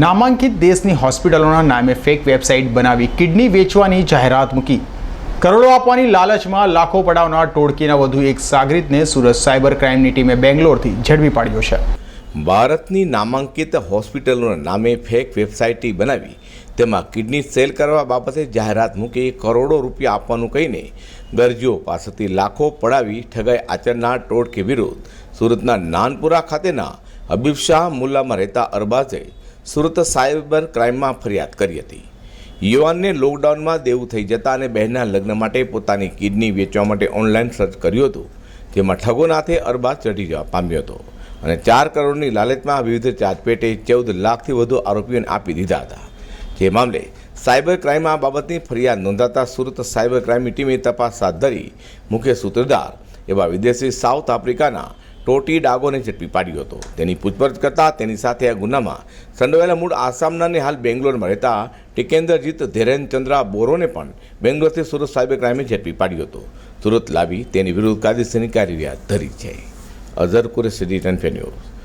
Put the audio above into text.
નામાંકિત દેશની હોસ્પિટલોના નામે ફેક વેબસાઇટ બનાવી કિડની વેચવાની જાહેરાત મૂકી. કરોડો આપવાની લાલચમાં લાખો પડાવનાર ટોળકીના વધુ એક સાગરીતને સુરત સાયબર ક્રાઇમની ટીમે બેંગ્લોરથી ઝડપી પાડ્યો છે. ભારતની નામાંકિત હોસ્પિટલોના નામે ફેક વેબસાઇટ બનાવી તેમાં કિડની સેલ કરવા બાબતે જાહેરાત મૂકી કરોડો રૂપિયા આપવાનું કહીને ગરજીઓ પાસેથી લાખો પડાવી ઠગાઈ આચરનાર ટોળકી વિરુદ્ધ સુરતના નાનપુરા ખાતેના હબીબ શાહ મુલ્લામાં રહેતા અરબાઝે સુરત સાયબર ક્રાઇમમાં ફરિયાદ કરી હતી. યુવાનને લોકડાઉનમાં દેવું થઈ જતા અને બહેનના લગ્ન માટે પોતાની કિડની વેચવા માટે ઓનલાઈન સર્ચ કર્યું હતું, જેમાં ઠગોનાથે અરબાઝ ચઢી જવા પામ્યો હતો અને ચાર કરોડની લાલચમાં વિવિધ ચાર્જપેટે ચૌદ લાખથી વધુ આરોપીઓને આપી દીધા હતા. જે મામલે સાયબર ક્રાઇમ આ બાબતની ફરિયાદ નોંધાતા સુરત સાયબર ક્રાઇમની ટીમે તપાસ હાથ ધરી મુખ્ય સૂત્રધાર એવા વિદેશી સાઉથ આફ્રિકાના ટોટી ડાગોને ઝડપી પાડ્યો હતો. તેની પૂછપરછ કરતા તેની સાથે આ ગુનામાં સંડોવાયેલા મૂળ આસામના અને હાલ બેંગ્લોરમાં રહેતા ટિકેન્દ્રજીત ધીરેન્દ્રચંદ્રા બોરોને પણ બેંગ્લોરથી સુરત સાયબર ક્રાઇમે ઝડપી પાડ્યો હતો. સુરત લાવી તેની વિરુદ્ધ કાયદેસરની કાર્યવાહી હાથ ધરી છે. Azhar Qureshi return news.